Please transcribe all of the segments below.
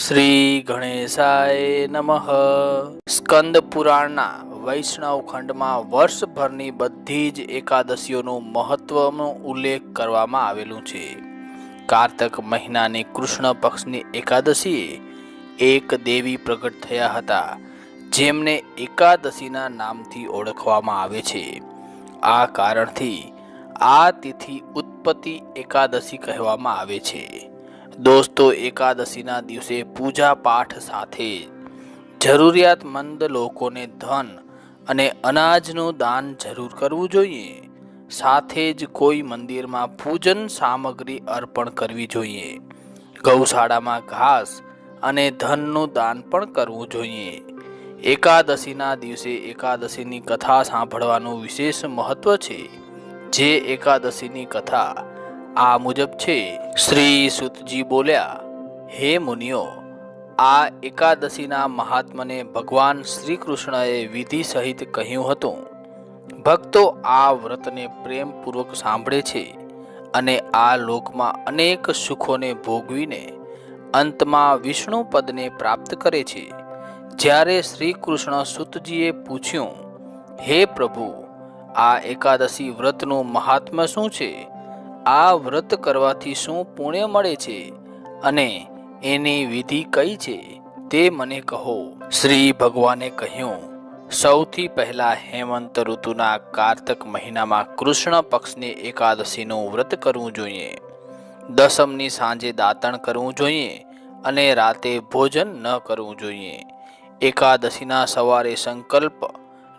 શ્રી ગણેશાય નમઃ. સ્કંદ પુરાણના વૈષ્ણવ ખંડમાં વર્ષભરની બધી જ એકાદશીઓનું મહત્વનો ઉલ્લેખ કરવામાં આવેલું છે. કારતક મહિનાની કૃષ્ણ પક્ષની એકાદશીએ એક દેવી પ્રગટ થયા હતા, જેમને એકાદશીના નામથી ઓળખવામાં આવે છે. આ કારણથી આ તિથિ ઉત્પત્તિ એકાદશી કહેવામાં આવે છે. દોસ્તો, એકાદશીના દિવસે પૂજા પાઠ સાથે જરૂરિયાતમંદ લોકોને ધન અને અનાજનું દાન જરૂર કરવું જોઈએ. સાથે જ કોઈ મંદિરમાં પૂજન સામગ્રી અર્પણ કરવી જોઈએ. ગૌશાળામાં ઘાસ અને ધનનું દાન પણ કરવું જોઈએ. એકાદશીના દિવસે એકાદશીની કથા સાંભળવાનું વિશેષ મહત્વ છે. જે એકાદશીની કથા આ મુજબ છે, શ્રી સુતજી બોલ્યા, હે મુનિઓ, આ એકાદશીના મહાત્મને ભગવાન શ્રી કૃષ્ણએ વિધિ સહિત કહ્યું હતું. ભક્તો આ વ્રતને પ્રેમપૂર્વક સાંભળે છે અને આ લોકમાં અનેક સુખોને ભોગવીને અંતમાં વિષ્ણુ પદને પ્રાપ્ત કરે છે. જ્યારે શ્રી કૃષ્ણ સુતજીએ પૂછ્યું, હે પ્રભુ, આ એકાદશી વ્રતનું મહાત્મ્ય શું છે? આ વ્રત કરવાથી શું પુણ્ય મળે છે? અને એની વિધિ કઈ છે? તે મને કહો. શ્રી ભગવાને કહ્યું, સૌથી પહેલા હેમંત ઋતુના કારતક મહિનામાં કૃષ્ણ પક્ષની એકાદશીનું વ્રત કરવું જોઈએ. દસમની સાંજે દાંતણ કરવું જોઈએ અને રાતે ભોજન ન કરવું જોઈએ. એકાદશીના સવારે સંકલ્પ,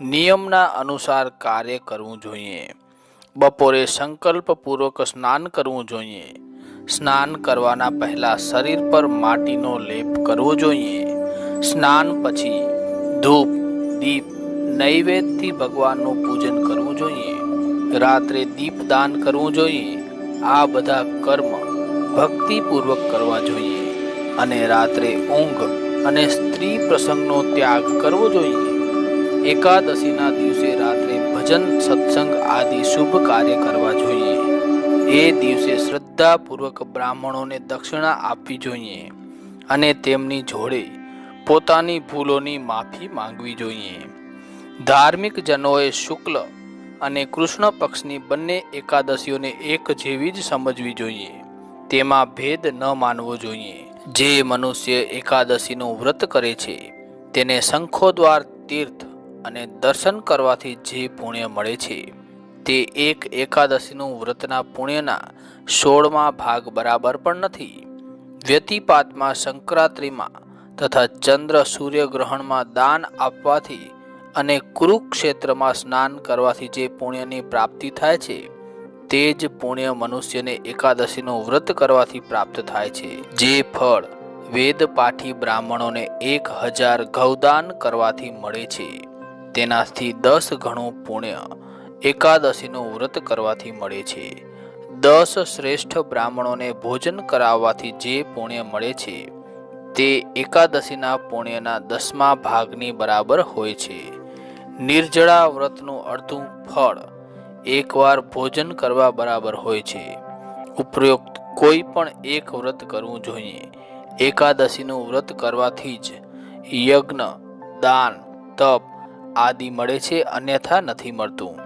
નિયમના અનુસાર કાર્ય કરવું જોઈએ. બપોરે સંકલ્પપૂર્વક સ્નાન કરવું જોઈએ. સ્નાન કરવાના પહેલાં શરીર પર માટીનો લેપ કરવો જોઈએ. સ્નાન પછી ધૂપ, દીપ, નૈવેદ્યથી ભગવાનનું પૂજન કરવું જોઈએ. રાત્રે દીપદાન કરવું જોઈએ. આ બધા કર્મ ભક્તિપૂર્વક કરવા જોઈએ. અને રાત્રે ઊંઘ અને સ્ત્રી પ્રસંગનો ત્યાગ કરવો જોઈએ. એકાદશીના દિવસે રાત્રે ભજન, સત્સંગ આદિ શુભ કાર્ય કરવા જોઈએ. એ દિવસે શ્રદ્ધાપૂર્વક બ્રાહ્મણોને દક્ષિણા આપવી જોઈએ અને તેમની જોડે પોતાની ભૂલોની માફી માંગવી જોઈએ. ધાર્મિક જનોએ શુક્લ અને કૃષ્ણ પક્ષની બંને એકાદશીઓને એક જેવી જ સમજવી જોઈએ. તેમાં ભેદ ન માનવો જોઈએ. જે મનુષ્ય એકાદશીનું વ્રત કરે છે, તેને શંખોદ્વાર તીર્થ અને દર્શન કરવાથી જે પુણ્ય મળે છે, તે એક એકાદશીનું વ્રતના પુણ્યના સોળમાં ભાગ બરાબર પણ નથી. વ્યતિપાતમાં સંક્રાંતિમાં તથા ચંદ્ર સૂર્યગ્રહણમાં દાન આપવાથી અને કુરુક્ષેત્રમાં સ્નાન કરવાથી જે પુણ્યની પ્રાપ્તિ થાય છે, તે જ પુણ્ય મનુષ્યને એકાદશીનું વ્રત કરવાથી પ્રાપ્ત થાય છે. જે ફળ વેદપાઠી બ્રાહ્મણોને એક હજાર ગૌદાન કરવાથી મળે છે. તેનાથી દસ ગણું પુણ્ય એકાદશીનું વ્રત કરવાથી મળે છે. દસ શ્રેષ્ઠ બ્રાહ્મણોને ભોજન કરાવવાથી જે પુણ્ય મળે છે, તે એકાદશીના પુણ્યના દસમા ભાગની બરાબર હોય છે. નિર્જળા વ્રતનું અડધું ફળ એકવાર ભોજન કરવા બરાબર હોય છે. ઉપરોક્ત કોઈ પણ એક વ્રત કરવું જોઈએ. એકાદશીનું વ્રત કરવાથી જ યજ્ઞ, દાન, તપ આદિ મળે છે, અન્યથા નથી મળતું.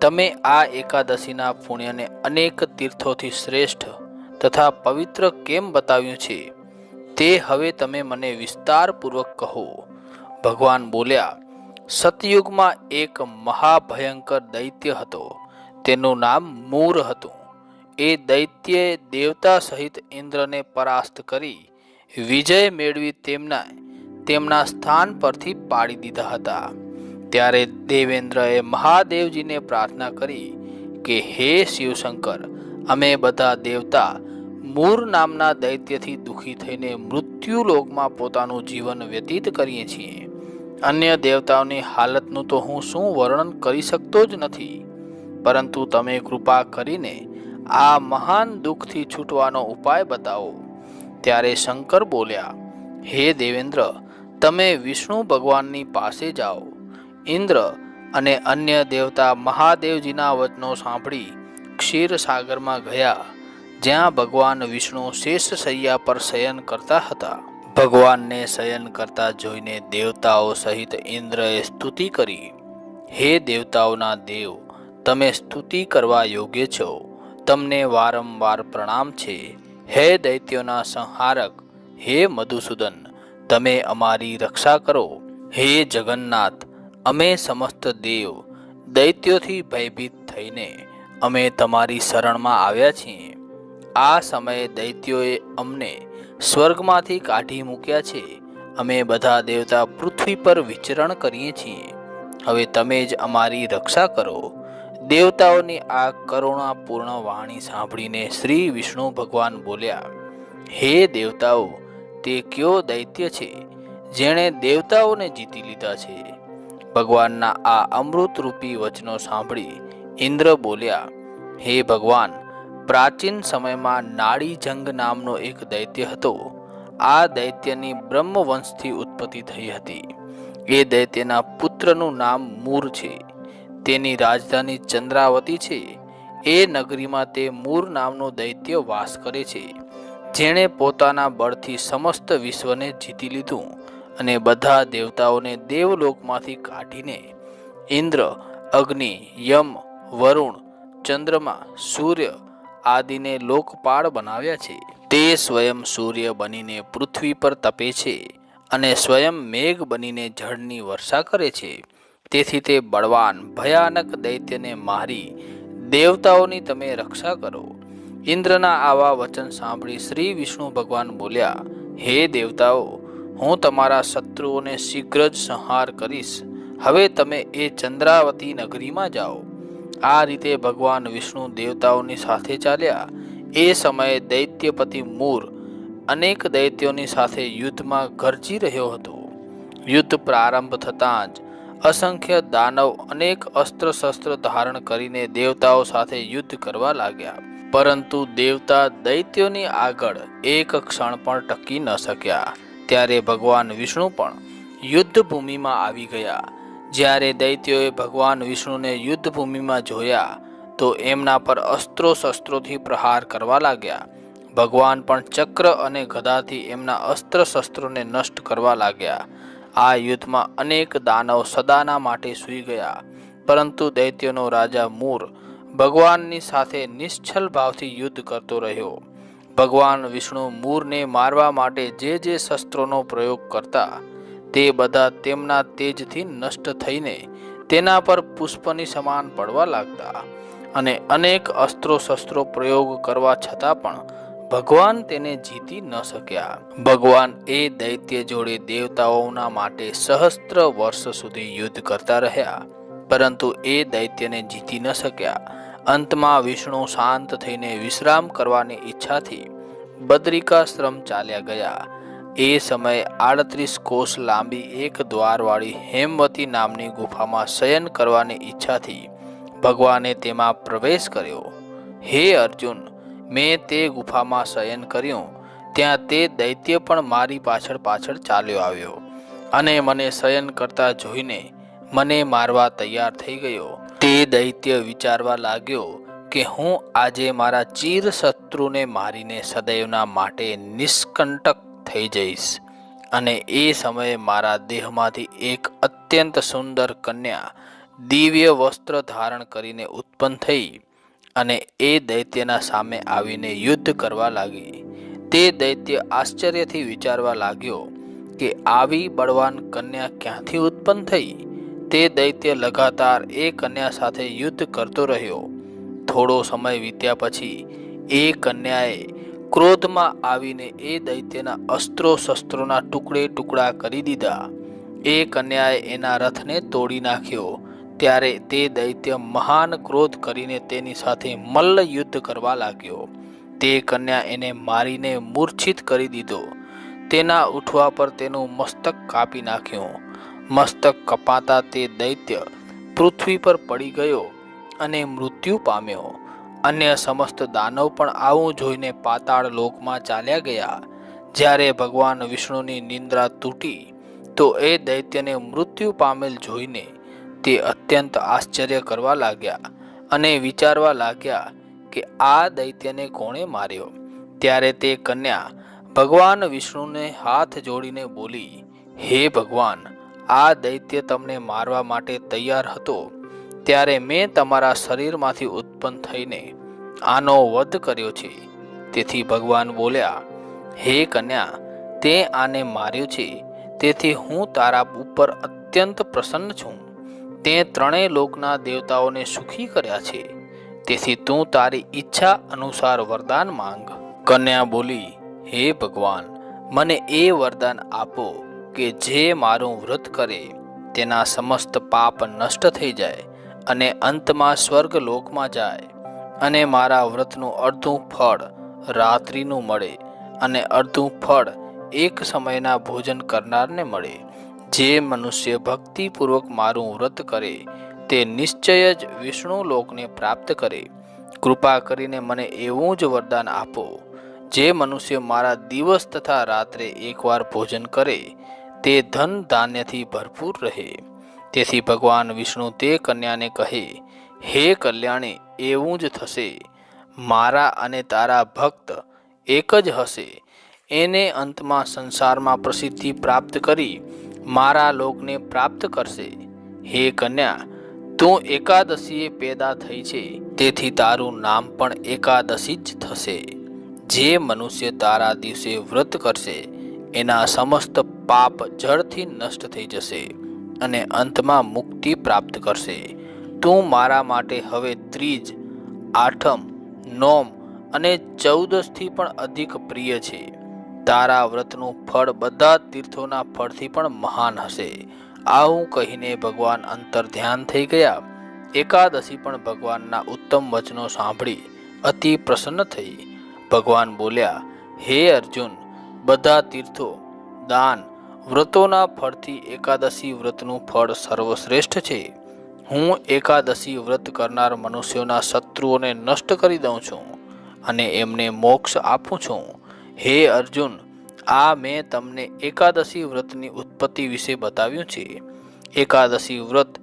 તમે આ એકાદશીના પુણ્યને અનેક તીર્થોથી શ્રેષ્ઠ તથા પવિત્ર કેમ બતાવ્યું છે? તે હવે તમે મને વિસ્તારપૂર્વક કહો. ભગવાન બોલ્યા, સતયુગમાં એક મહાભયંકર દૈત્ય હતો. તેનું નામ મૂર હતું. એ દૈત્યએ દેવતા સહિત ઇન્દ્રને પરાસ્ત કરી વિજય મેળવી તેમના તેમના સ્થાન પરથી પાડી દીધા હતા. ત્યારે દેવેન્દ્રએ મહાદેવજીને પ્રાર્થના કરી કે હે શિવશંકર, અમે બધા દેવતા મૂર નામના દૈત્યથી દુઃખી થઈને મૃત્યુલોકમાં પોતાનું જીવન વ્યતીત કરીએ છીએ. અન્ય દેવતાઓની હાલતનું તો હું શું વર્ણન કરી શકતો જ નથી. પરંતુ તમે કૃપા કરીને આ મહાન દુઃખથી છૂટવાનો ઉપાય બતાવો. ત્યારે શંકર બોલ્યા, હે દેવેન્દ્ર, તમે વિષ્ણુ ભગવાનની પાસે જાઓ. ઇન્દ્ર અને અન્ય દેવતા મહાદેવજીના વચનો સાંભળી ક્ષીરસાગરમાં ગયા, જ્યાં ભગવાન વિષ્ણુ શેષ શૈયા પર શયન કરતા હતા. ભગવાનને શયન કરતા જોઈને દેવતાઓ સહિત ઇન્દ્રએ સ્તુતિ કરી, હે દેવતાઓના દેવ, તમે સ્તુતિ કરવા યોગ્ય છો. તમને વારંવાર પ્રણામ છે. હે દૈત્યોના સંહારક, હે મધુસૂદન, તમે અમારી રક્ષા કરો. હે જગન્નાથ અમે સમસ્ત દેવ દૈત્યોથી ભયભીત થઈને અમે તમારી શરણમાં આવ્યા છીએ. આ સમયે દૈત્યોએ અમને સ્વર્ગમાંથી કાઢી મૂક્યા છે. અમે બધા દેવતા પૃથ્વી પર વિચરણ કરીએ છીએ. હવે તમે જ અમારી રક્ષા કરો. દેવતાઓની આ કરુણાપૂર્ણ વાણી સાંભળીને શ્રી વિષ્ણુ ભગવાન બોલ્યા, હે દેવતાઓ, તે કયો દૈત્ય છે, જેણે દેવતાઓને જીતી લીધા છે? ભગવાનના આ અમૃતરૂપી વચનો સાંભળી ઇન્દ્ર બોલ્યા, હે ભગવાન, પ્રાચીન સમયમાં નાળીજંગ નામનો એક દૈત્ય હતો. આ દૈત્યની બ્રહ્મવંશથી ઉત્પત્તિ થઈ હતી. એ દૈત્યના પુત્રનું નામ મૂર છે. તેની રાજધાની ચંદ્રાવતી છે. એ નગરીમાં તે મૂર નામનો દૈત્ય વાસ કરે છે. જેણે પોતાના બળથી સમસ્ત વિશ્વને જીતી લીધું. અને બધા દેવતાઓને દેવલોકમાંથી કાઢીને ઇન્દ્ર, અગ્નિ, યમ, વરુણ, ચંદ્રમા, સૂર્ય આદિને લોકપાળ બનાવ્યા છે. તે સ્વયં સૂર્ય બનીને પૃથ્વી પર તપે છે અને સ્વયં મેઘ બનીને જળની વર્ષા કરે છે. તેથી તે બળવાન, ભયાનક દૈત્યને મારી દેવતાઓની તમે રક્ષા કરો. ઇન્દ્રના આવા વચન સાંભળી શ્રી વિષ્ણુ ભગવાન બોલ્યા, હે દેવતાઓ હું તમારા શત્રુઓને શીઘ્ર જ સંહાર કરીશ. હવે તમે એ ચંદ્રાવતી નગરીમાં જાઓ. આ રીતે ભગવાન વિષ્ણુ દેવતાઓની સાથે ચાલ્યા. એ સમયે દૈત્યપતિ મૂર અનેક દૈત્યોની સાથે યુદ્ધમાં ગરજી રહ્યો હતો. યુદ્ધ પ્રારંભ થતાં જ અસંખ્ય દાનવ અનેક અસ્ત્ર શસ્ત્ર ધારણ કરીને દેવતાઓ સાથે યુદ્ધ કરવા લાગ્યા. પરંતુ દેવતા દૈત્યોની આગળ એક ક્ષણ પણ ટકી ન શક્યા. ત્યારે ભગવાન વિષ્ણુ પણ યુદ્ધ ભૂમિમાં આવી ગયા. જ્યારે દૈત્યોએ ભગવાન વિષ્ણુને યુદ્ધ ભૂમિમાં જોયા, તો એમના પર અસ્ત્રો શસ્ત્રોથી પ્રહાર કરવા લાગ્યા. ભગવાન પણ ચક્ર અને ગદાથી એમના અસ્ત્ર શસ્ત્રોને નષ્ટ કરવા લાગ્યા. આ યુદ્ધમાં અનેક દાનવ સદાના માટે સૂઈ ગયા. પરંતુ દૈત્યનો રાજા મૂર ભગવાનની સાથે નિશ્ચલ ભાવથી યુદ્ધ કરતો રહ્યો. ભગવાન વિષ્ણુ મૂરને મારવા માટે જે જે શસ્ત્રોનો પ્રયોગ કરતા, તે બધા તેમના તેજથી નષ્ટ થઈને તેના પર પુષ્પની સમાન પડવા લાગતા અને અનેક અસ્ત્રો શસ્ત્રો પ્રયોગ કરવા છતાં પણ ભગવાન તેને જીતી ન શક્યા. ભગવાન એ દૈત્ય જોડે દેવતાઓના માટે સહસ્ત્ર વર્ષ સુધી યુદ્ધ કરતા રહ્યા, પરંતુ એ દૈત્યને જીતી ન શક્યા. અંતમાં વિષ્ણુ શાંત થઈને વિશ્રામ કરવાની ઈચ્છાથી બદ્રિકાશ્રમ ચાલ્યા ગયા. એ સમયે આડત્રીસ કોષ લાંબી એક દ્વારવાળી હેમવતી નામની ગુફામાં શયન કરવાની ઈચ્છાથી ભગવાને તેમાં પ્રવેશ કર્યો. હે અર્જુન, મેં તે ગુફામાં શયન કર્યું. ત્યાં તે દૈત્ય પણ મારી પાછળ પાછળ ચાલ્યો આવ્યો અને મને શયન કરતા જોઈને મને મારવા તૈયાર થઈ ગયો. તે દૈત્ય વિચારવા લાગ્યો કે હું આજે મારા ચીર શત્રુને મારીને સદૈવના માટે નિષ્કંટક થઈ જઈશ. અને એ સમયે મારા દેહમાંથી એક અત્યંત સુંદર કન્યા દિવ્ય વસ્ત્ર ધારણ કરીને ઉત્પન્ન થઈ અને એ દૈત્યના સામે આવીને યુદ્ધ કરવા લાગી. તે દૈત્ય આશ્ચર્યથી વિચારવા લાગ્યો કે આવી બળવાન કન્યા ક્યાંથી ઉત્પન્ન થઈ? તે દૈત્ય લગાતાર એ કન્યા સાથે યુદ્ધ કરતો રહ્યો. થોડો સમય વીત્યા પછી એ કન્યાએ ક્રોધમાં આવીને એ દૈત્યના અસ્ત્રો શસ્ત્રોના ટુકડે ટુકડા કરી દીધા. એ કન્યાએ એના રથને તોડી નાખ્યો. ત્યારે તે દૈત્ય મહાન ક્રોધ કરીને તેની સાથે મલ્લ યુદ્ધ કરવા લાગ્યો. તે કન્યા એને મારીને મૂર્છિત કરી દીધો. તેના ઉઠવા પર તેનું મસ્તક કાપી નાખ્યું. મસ્તક કપાતા તે દૈત્ય પૃથ્વી પર પડી ગયો અને મૃત્યુ પામ્યો. અન્ય સમસ્ત દાનવ પણ આવું જોઈને પાતાળ લોકમાં ચાલ્યા ગયા. જ્યારે ભગવાન વિષ્ણુની નિંદ્રા તૂટી, તો એ દૈત્યને મૃત્યુ પામેલ જોઈને તે અત્યંત આશ્ચર્ય કરવા લાગ્યા અને વિચારવા લાગ્યા કે આ દૈત્યને કોણે માર્યો? ત્યારે તે કન્યા ભગવાન વિષ્ણુને હાથ જોડીને બોલી, હે ભગવાન આ દૈત્ય તમને મારવા માટે તૈયાર હતો, ત્યારે મેં તમારા શરીરમાંથી ઉત્પન્ન થઈને આનો વધ કર્યો છે. તેથી ભગવાન બોલ્યા, હે કન્યા, તે આને માર્યો છે. તેથી હું તારા ઉપર અત્યંત પ્રસન્ન છું. તે ત્રણેય લોકના દેવતાઓને સુખી કર્યા છે. તેથી તું તારી ઈચ્છા અનુસાર વરદાન માંગ. કન્યા બોલી, હે ભગવાન, મને એ વરદાન આપો કે જે મારું વ્રત કરે, તેના સમસ્ત પાપ નષ્ટ થઈ જાય અને અંતમાં સ્વર્ગ લોકમાં જાય અને મારા વ્રતનું અડધું ફળ રાત્રિનું મળે અને અડધું ફળ એક સમયના ભોજન કરનારને મળે. જે મનુષ્ય ભક્તિપૂર્વક મારું વ્રત કરે, તે નિશ્ચય જ વિષ્ણુ લોકને પ્રાપ્ત કરે. કૃપા કરીને મને એવું જ વરદાન આપો. જે મનુષ્ય મારા દિવસ તથા રાત્રે એકવાર ભોજન કરે તે ધન ધાન્યથી ભરપૂર રહે. તેથી ભગવાન વિષ્ણુ તે કન્યાને કહે, હે કલ્યાણી, એવું જ થશે. મારા અને તારા ભક્ત એક જ હશે. એને અંતમાં સંસારમાં પ્રસિદ્ધિ પ્રાપ્ત કરી મારા લોકને પ્રાપ્ત કરશે. હે કન્યા, તું એકાદશીએ પેદા થઈ છે. તેથી તારું નામ પણ એકાદશી જ થશે. જે મનુષ્ય તારા દિવસે વ્રત કરશે એના સમસ્ત પાપ જળથી નષ્ટ થઈ જશે અને અંતમાં મુક્તિ પ્રાપ્ત કરશે. તું મારા માટે હવે ત્રીજ, આઠમ, નોમ અને ચૌદસથી પણ અધિક પ્રિય છે. તારા વ્રતનું ફળ બધા તીર્થોના ફળથી પણ મહાન હશે. આવું કહીને ભગવાન અંતર ધ્યાન થઈ ગયા. એકાદશી પણ ભગવાનના ઉત્તમ વચનો સાંભળી અતિ પ્રસન્ન થઈ. ભગવાન બોલ્યા, હે અર્જુન બધા તીર્થો, દાન, વ્રતોના ફળથી એકાદશી વ્રતનું ફળ સર્વશ્રેષ્ઠ છે. હું એકાદશી વ્રત કરનાર મનુષ્યોના શત્રુઓને નષ્ટ કરી દઉં છું અને એમને મોક્ષ આપું છું. હે અર્જુન, આ મેં તમને એકાદશી વ્રતની ઉત્પત્તિ વિશે બતાવ્યું છે. એકાદશી વ્રત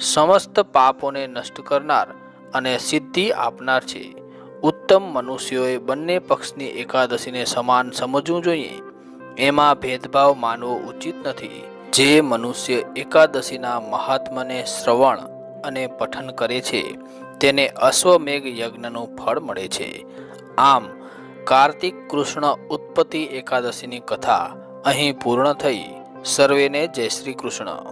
સમસ્ત પાપોને નષ્ટ કરનાર અને સિદ્ધિ આપનાર છે. ઉત્તમ મનુષ્યોએ બંને પક્ષની એકાદશીને સમાન સમજવું જોઈએ. એમાં ભેદભાવ માનવો ઉચિત નથી. જે મનુષ્ય એકાદશીના મહાત્મને શ્રવણ અને પઠન કરે છે, તેને અશ્વમેઘ યજ્ઞનું ફળ મળે છે. આમ, કાર્તિક કૃષ્ણ ઉત્પત્તિ એકાદશીની કથા અહીં પૂર્ણ થઈ. સર્વેને જય શ્રી કૃષ્ણ.